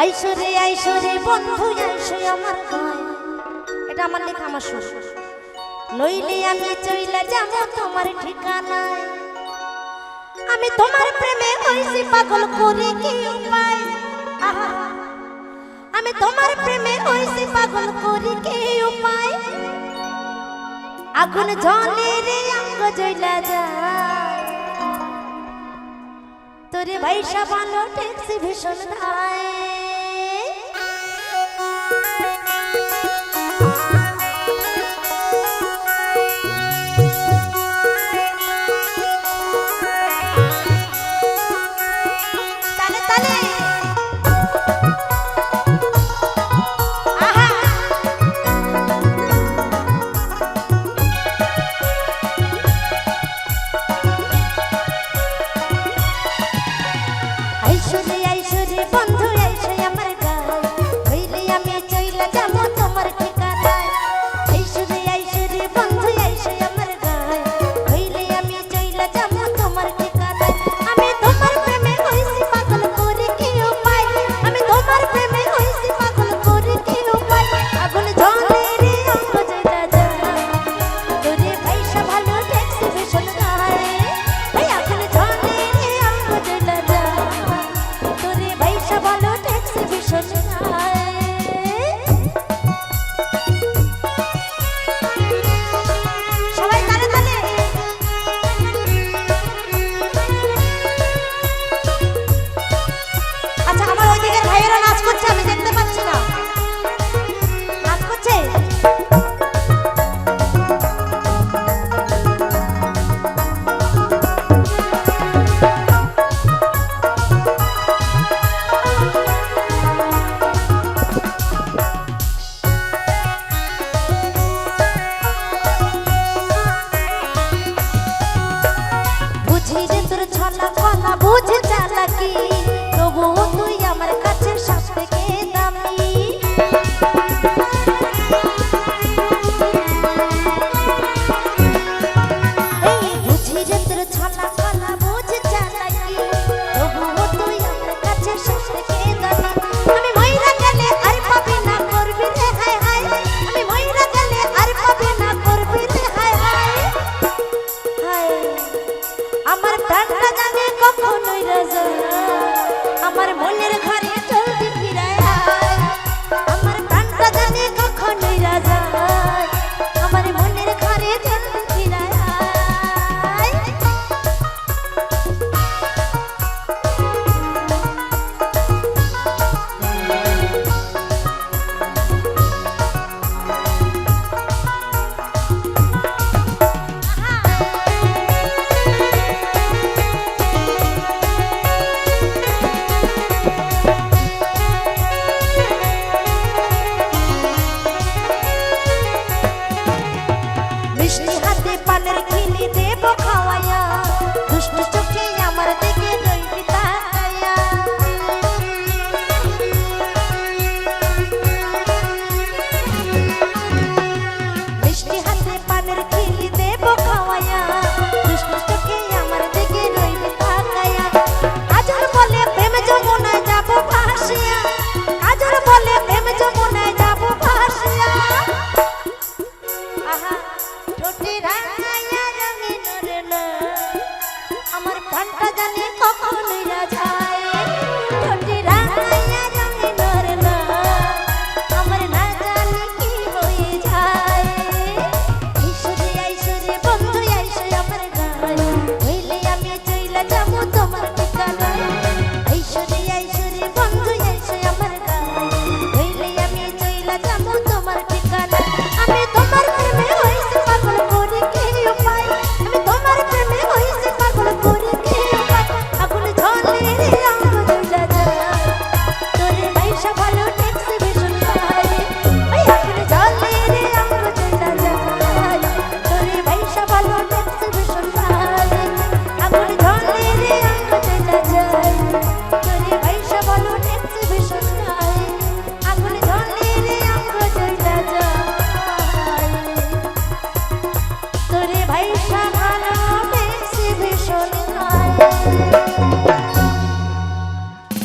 আইসরে আইসরে বন্ধু, আইসো আমার গায় এটা আমার লেখা, আমার সুর। নইলে আমি চইলা যাব তোমার ঠিকানায়। আমি তোমার প্রেমে হইছি পাগল করে কি উপায়? আমি তোমার প্রেমে হইছি পাগল করে কি উপায়? আগুন জ্বলে রে, অঙ্গ জ্বলা যায়। তোরে ভাইসা ভালো ট্যাক্সি ভীষণ ধায়। তোর ছলা কলা বুঝে চালাকি আমার মনের ঘর গানে কখনোই আশা ভালো